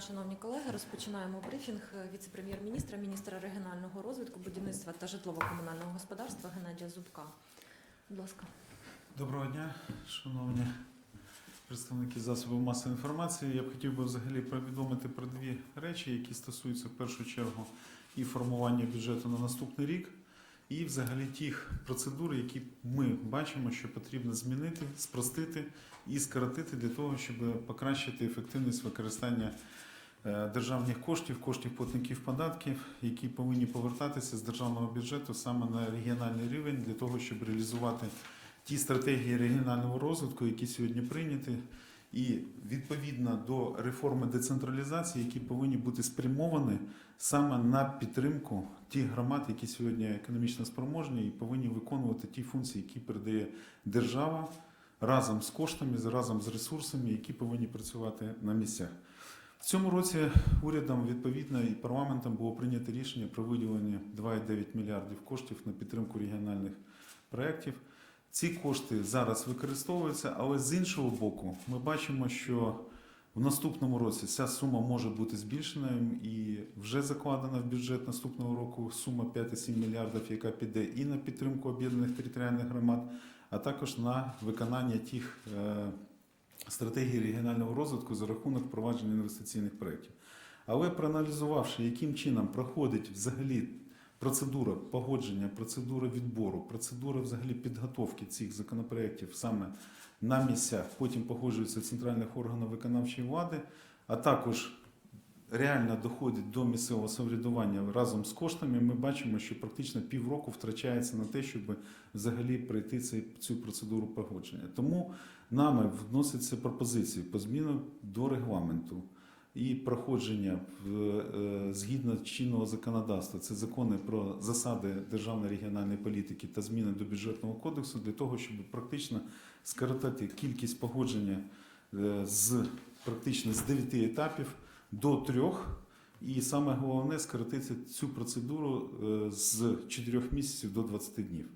шановні колеги. Розпочинаємо брифінг віце-прем'єр-міністра, міністра регіонального розвитку, будівництва та житлово-комунального господарства Геннадія Зубка. Будь ласка. Доброго дня, шановні представники засобів масової інформації. Я б хотів би взагалі повідомити про дві речі, які стосуються в першу чергу і формування бюджету на наступний рік, і взагалі тих процедур, які ми бачимо, що потрібно змінити, спростити і скоротити для того, щоб покращити ефективність використання державних коштів, коштів платників податків, які повинні повертатися з державного бюджету саме на регіональний рівень для того, щоб реалізувати ті стратегії регіонального розвитку, які сьогодні прийняті, і відповідно до реформи децентралізації, які повинні бути спрямовані саме на підтримку тих громад, які сьогодні економічно спроможні і повинні виконувати ті функції, які передає держава разом з коштами, разом з ресурсами, які повинні працювати на місцях. В цьому році урядом відповідно і парламентом було прийнято рішення про виділення 2,9 мільярдів коштів на підтримку регіональних проєктів. Ці кошти зараз використовуються, але з іншого боку, ми бачимо, що в наступному році ця сума може бути збільшена і вже закладена в бюджет наступного року сума 5,7 мільярдів, яка піде і на підтримку об'єднаних територіальних громад, а також на виконання тих стратегій регіонального розвитку за рахунок впровадження інвестиційних проєктів. Але проаналізувавши, яким чином проходить взагалі процедура погодження, процедура відбору, процедура взагалі підготовки цих законопроєктів саме на місцях, потім погоджуються в центральних органах виконавчої влади, а також реально доходить до місцевого самоврядування разом з коштами, ми бачимо, що практично півроку втрачається на те, щоб взагалі пройти цю процедуру погодження. Тому нами вносяться пропозиції по змінам до регламенту і проходження е, згідно чинного законодавства, це закони про засади державної регіональної політики та зміни до бюджетного кодексу для того, щоб практично скоротити кількість погодження е, з практично з 9 етапів до трьох. І саме головне скоротити цю процедуру е, з 4 місяців до 20 днів.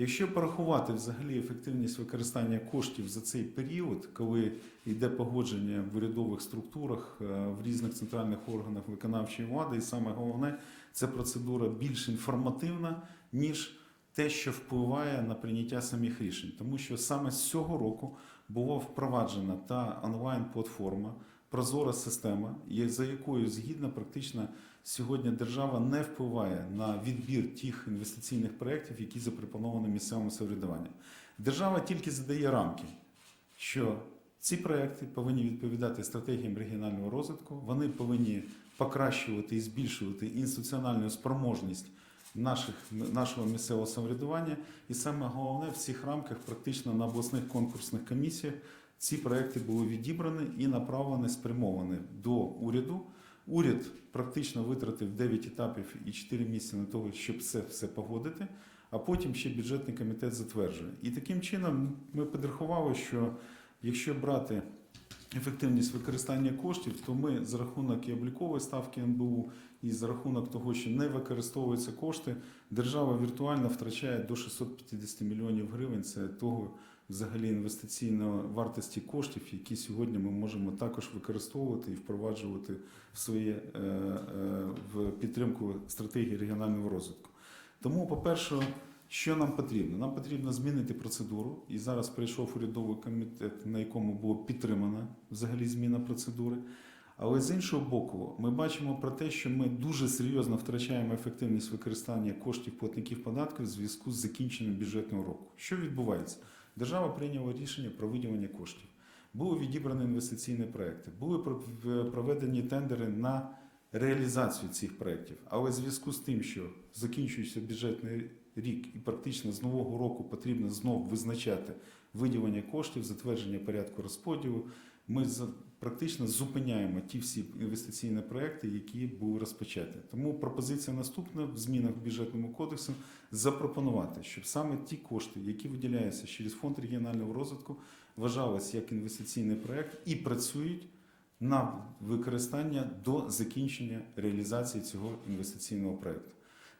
Якщо порахувати взагалі ефективність використання коштів за цей період, коли йде погодження в урядових структурах, е, в різних центральних органах виконавчої влади, і саме головне, ця процедура більш інформативна, ніж те, що впливає на прийняття самих рішень. Тому що саме з цього року була впроваджена та онлайн-платформа, прозора система, за якою згідно практично сьогодні держава не впливає на відбір тих інвестиційних проєктів, які запропоновані місцевому самоврядуванню. Держава тільки задає рамки, що ці проекти повинні відповідати стратегіям регіонального розвитку, вони повинні покращувати і збільшувати інституціональну спроможність наших, нашого місцевого самоврядування. І саме головне в цих рамках, практично на обласних конкурсних комісіях, ці проекти були відібрані і направлені, спрямовані до уряду. Уряд практично витратив 9 етапів і 4 місяці на того, щоб це все погодити, а потім ще бюджетний комітет затверджує. І таким чином ми підрахували, що якщо брати ефективність використання коштів, то ми за рахунок і облікової ставки НБУ, і за рахунок того, що не використовуються кошти, держава віртуально втрачає до 650 мільйонів гривень. Це того взагалі інвестиційної вартості коштів, які сьогодні ми можемо також використовувати і впроваджувати в своє е, е, в підтримку стратегії регіонального розвитку. Тому, по-перше, що нам потрібно? Нам потрібно змінити процедуру. І зараз прийшов урядовий комітет, на якому було підтримана взагалі зміна процедури. Але з іншого боку, ми бачимо про те, що ми дуже серйозно втрачаємо ефективність використання коштів платників податків в зв'язку з закінченням бюджетного року. Що відбувається? Держава прийняла рішення про виділення коштів. Були відібрані інвестиційні проекти, були пров- проведені тендери на реалізацію цих проєктів. Але в зв'язку з тим, що закінчується бюджетний рік і практично з нового року потрібно знову визначати виділення коштів, затвердження порядку розподілу, ми практично зупиняємо ті всі інвестиційні проекти, які були розпочаті. Тому пропозиція наступна в змінах в бюджетному кодексу запропонувати, щоб саме ті кошти, які виділяються через фонд регіонального розвитку, вважалися як інвестиційний проект і працюють на використання до закінчення реалізації цього інвестиційного проекту.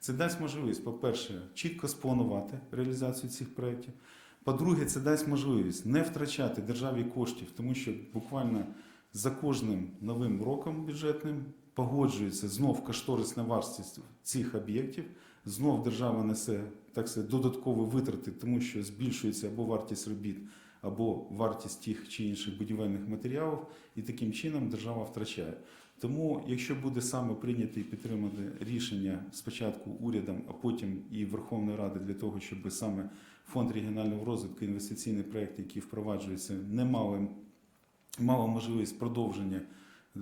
Це дасть можливість, по-перше, чітко спланувати реалізацію цих проєктів. По-друге, це дасть можливість не втрачати державі коштів, тому що буквально За кожним новим роком бюджетним погоджується знов кошторисна вартість цих об'єктів. Знов держава несе так сказати, додаткові витрати, тому що збільшується або вартість робіт, або вартість тих чи інших будівельних матеріалів, і таким чином держава втрачає. Тому, якщо буде саме прийняти і підтримати рішення спочатку урядом, а потім і Верховної Ради для того, щоб саме фонд регіонального розвитку, інвестиційний проект, який впроваджується, не мали, мав можливість продовження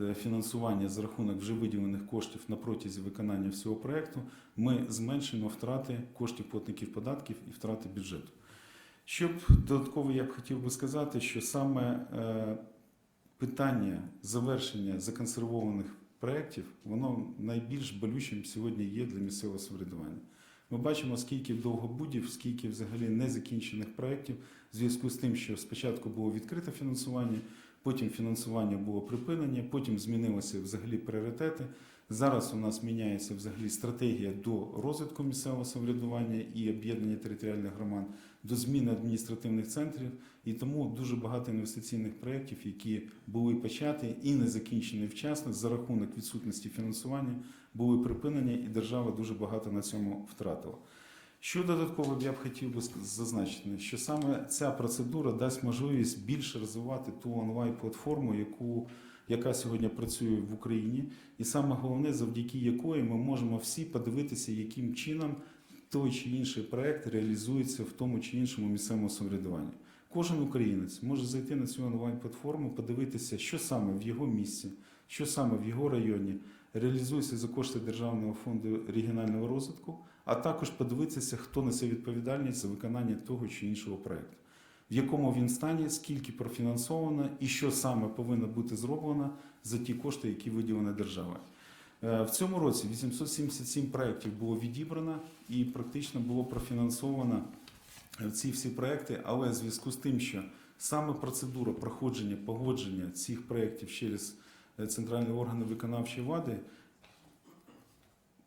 е, фінансування за рахунок вже виділених коштів на протязі виконання всього проекту, ми зменшимо втрати коштів платників податків і втрати бюджету. Щоб додатково я б хотів би сказати, що саме е, питання завершення законсервованих проєктів, воно найбільш болючим сьогодні є для місцевого самоврядування. Ми бачимо, скільки довгобудів, скільки взагалі незакінчених проєктів, в зв'язку з тим, що спочатку було відкрите фінансування, потім фінансування було припинення, потім змінилися взагалі пріоритети. Зараз у нас міняється взагалі стратегія до розвитку місцевого самоврядування і об'єднання територіальних громад, до зміни адміністративних центрів. І тому дуже багато інвестиційних проєктів, які були початі і не закінчені вчасно за рахунок відсутності фінансування, були припинені, і держава дуже багато на цьому втратила. Що додатково я б хотів би зазначити, що саме ця процедура дасть можливість більше розвивати ту онлайн-платформу, яку, яка сьогодні працює в Україні, і саме головне, завдяки якої ми можемо всі подивитися, яким чином той чи інший проект реалізується в тому чи іншому місцевому самоврядуванні. Кожен українець може зайти на цю онлайн-платформу, подивитися, що саме в його місці, що саме в його районі реалізується за кошти Державного фонду регіонального розвитку, а також подивитися, хто несе відповідальність за виконання того чи іншого проекту, в якому він стані, скільки профінансовано і що саме повинно бути зроблено за ті кошти, які виділені державою. Е, В цьому році 877 проєктів було відібрано і практично було профінансовано е, ці всі проекти, але в зв'язку з тим, що саме процедура проходження погодження цих проєктів через е, центральні органи виконавчої влади,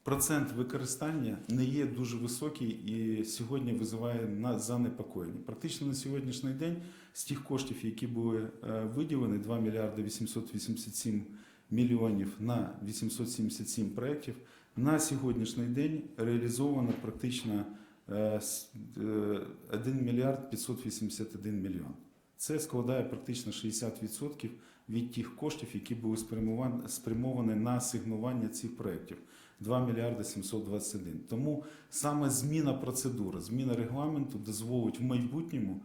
процент використання не є дуже високий і сьогодні визиває на занепокоєння. Практично на сьогоднішній день з тих коштів, які були е, виділені, 2 мільярди 887 мільйонів на 877 проєктів, на сьогоднішній день реалізовано практично е, с- е, 1 мільярд 581 мільйон. Це складає практично 60% від тих коштів, які були спрямовані на асигнування цих проєктів. 2 мільярди 721. Тому саме зміна процедури, зміна регламенту дозволить в майбутньому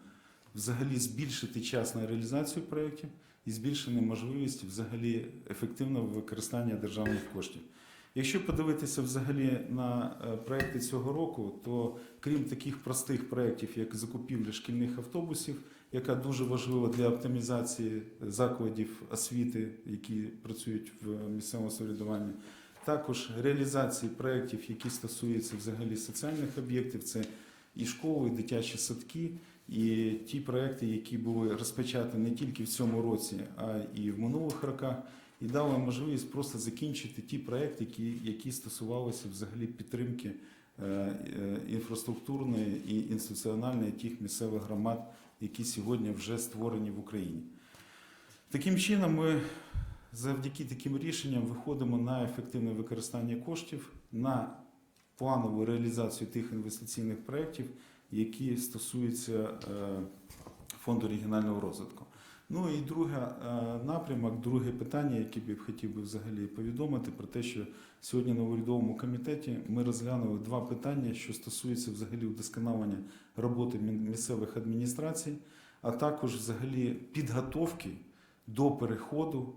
взагалі збільшити час на реалізацію проєктів і збільшити можливість взагалі ефективного використання державних коштів. Якщо подивитися взагалі на е, проекти цього року, то крім таких простих проєктів, як закупівля шкільних автобусів, яка дуже важлива для оптимізації закладів освіти, які працюють в місцевому самоврядуванні, також реалізації проєктів, які стосуються взагалі соціальних об'єктів, це і школи, і дитячі садки, і ті проекти, які були розпочаті не тільки в цьому році, а і в минулих роках, і дали можливість просто закінчити ті проекти, які, які стосувалися взагалі підтримки е, е, інфраструктурної і інституціональної тих місцевих громад, які сьогодні вже створені в Україні. Таким чином, ми завдяки таким рішенням виходимо на ефективне використання коштів, на планову реалізацію тих інвестиційних проєктів, які стосуються е, фонду регіонального розвитку. Ну і друге е, напрямок, друге питання, яке б я хотів би взагалі повідомити, про те, що сьогодні на урядовому комітеті ми розглянули два питання, що стосуються взагалі удосконалення роботи місцевих адміністрацій, а також взагалі підготовки до переходу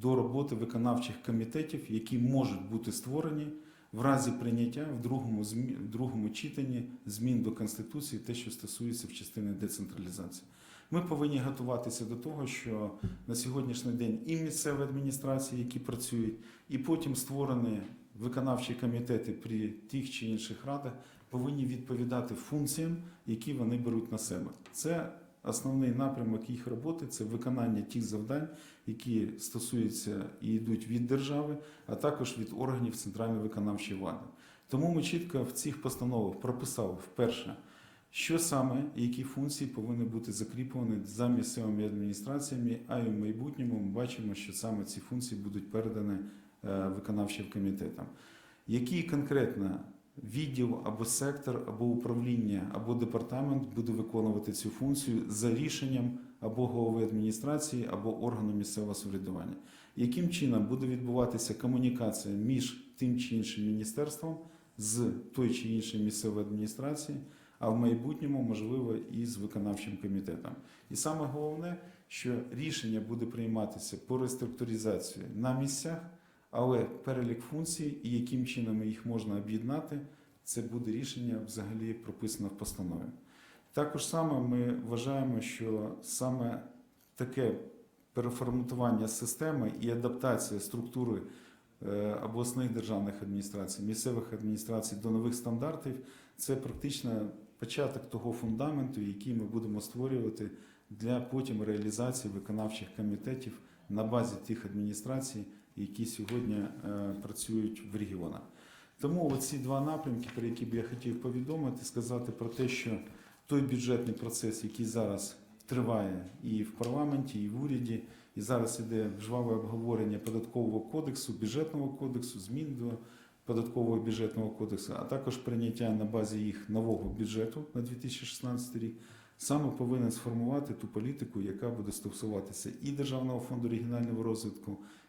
до роботи виконавчих комітетів, які можуть бути створені в разі прийняття в другому, в другому читанні змін до Конституції, те, що стосується в частини децентралізації. Ми повинні готуватися до того, що на сьогоднішній день і місцеві адміністрації, які працюють, і потім створені виконавчі комітети при тих чи інших радах, повинні відповідати функціям, які вони беруть на себе. Це основний напрямок їх роботи це виконання тих завдань, які стосуються і йдуть від держави, а також від органів центральної виконавчої влади. Тому ми чітко в цих постановах прописали вперше, Що саме, і які функції повинні бути закріплені за місцевими адміністраціями, а й в майбутньому ми бачимо, що саме ці функції будуть передані е, виконавчим комітетам. Який конкретно відділ або сектор, або управління, або департамент буде виконувати цю функцію за рішенням або голови адміністрації, або органу місцевого самоврядування? Яким чином буде відбуватися комунікація між тим чи іншим міністерством з той чи іншої місцевої адміністрації, а в майбутньому, можливо, і з виконавчим комітетом? І саме головне, що рішення буде прийматися по реструктуризації на місцях, але перелік функцій і яким чином їх можна об'єднати, це буде рішення взагалі прописано в постанові. Також саме ми вважаємо, що саме таке переформатування системи і адаптація структури е, обласних державних адміністрацій, місцевих адміністрацій до нових стандартів це практично початок того фундаменту, який ми будемо створювати для потім реалізації виконавчих комітетів на базі тих адміністрацій, які сьогодні е, працюють в регіонах. Тому оці два напрямки, про які б я хотів повідомити, сказати про те, що той бюджетний процес, який зараз триває і в парламенті, і в уряді, і зараз іде жваве обговорення податкового кодексу, бюджетного кодексу, змін до податкового бюджетного кодексу, а також прийняття на базі їх нового бюджету на 2016 рік, саме повинен сформувати ту політику, яка буде стосуватися і Державного фонду регіонального розвитку,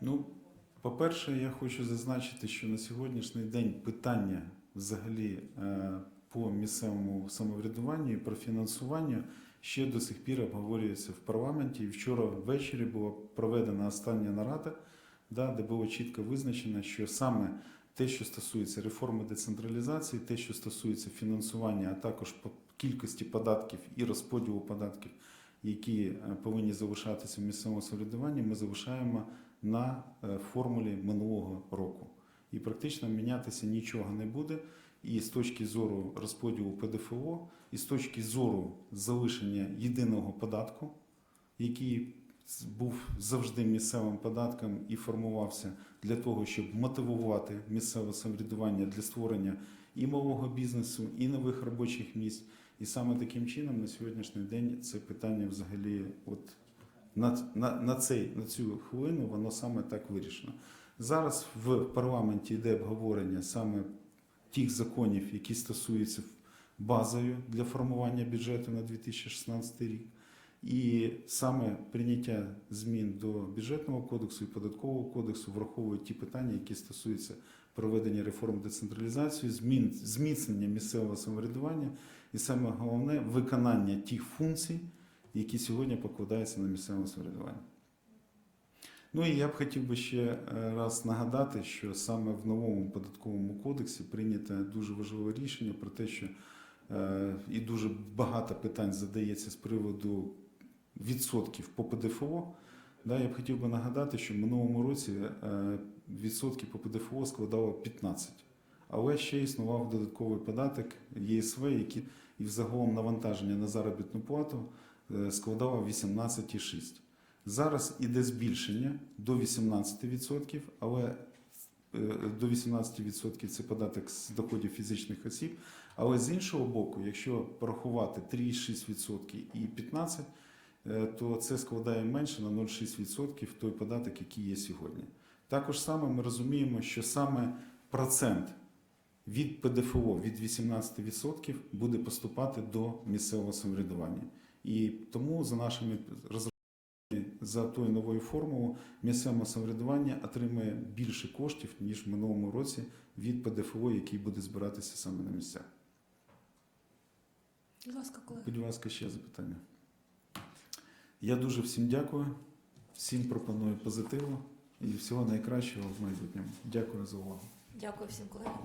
Ну. По-перше, я хочу зазначити, що на сьогоднішній день питання взагалі е, по місцевому самоврядуванню і про фінансування ще до сих пір обговорюється в парламенті. І вчора ввечері була проведена остання нарада, де було чітко визначено, що саме те, що стосується реформи децентралізації, те, що стосується фінансування, а також кількості податків і розподілу податків, які е, повинні залишатися в місцевому самоврядуванні, ми залишаємо на е, формулі минулого року. І практично мінятися нічого не буде. І з точки зору розподілу ПДФО, і з точки зору залишення єдиного податку, який був завжди місцевим податком і формувався для того, щоб мотивувати місцеве самоврядування для створення і малого бізнесу, і нових робочих місць. І саме таким чином на сьогоднішній день це питання взагалі от на, на, на, цей, на цю хвилину воно саме так вирішено. Зараз в парламенті йде обговорення саме тих законів, які стосуються базою для формування бюджету на 2016 рік. І саме прийняття змін до бюджетного кодексу і податкового кодексу враховують ті питання, які стосуються проведення реформ децентралізації, змін зміцнення місцевого самоврядування, і саме головне виконання тих функцій, які сьогодні покладаються на місцеве самоврядування. Ну і я б хотів би ще е, раз нагадати, що саме в новому податковому кодексі прийнято дуже важливе рішення про те, що е, і дуже багато питань задається з приводу відсотків по ПДФО. Да, я б хотів би нагадати, що в минулому році е, відсотки по ПДФО складало 15. Але ще існував додатковий податок ЄСВ, який і взагалом навантаження на заробітну плату е, складало 18,6. Зараз іде збільшення до 18%, але е, до 18% це податок з доходів фізичних осіб. Але з іншого боку, якщо порахувати 3,6% і 15%, е, то це складає менше на 0,6% той податок, який є сьогодні. Також саме ми розуміємо, що саме процент від ПДФО від 18% буде поступати до місцевого самоврядування. І тому за нашими розрахунками, за тою новою формулою місцеве самоврядування отримує більше коштів, ніж в минулому році від ПДФО, який буде збиратися саме на місцях. Будь ласка, колеги. Будь ласка, ще запитання. Я дуже всім дякую, всім пропоную позитиву і всього найкращого в майбутньому. Дякую за увагу. Дякую всім колегам.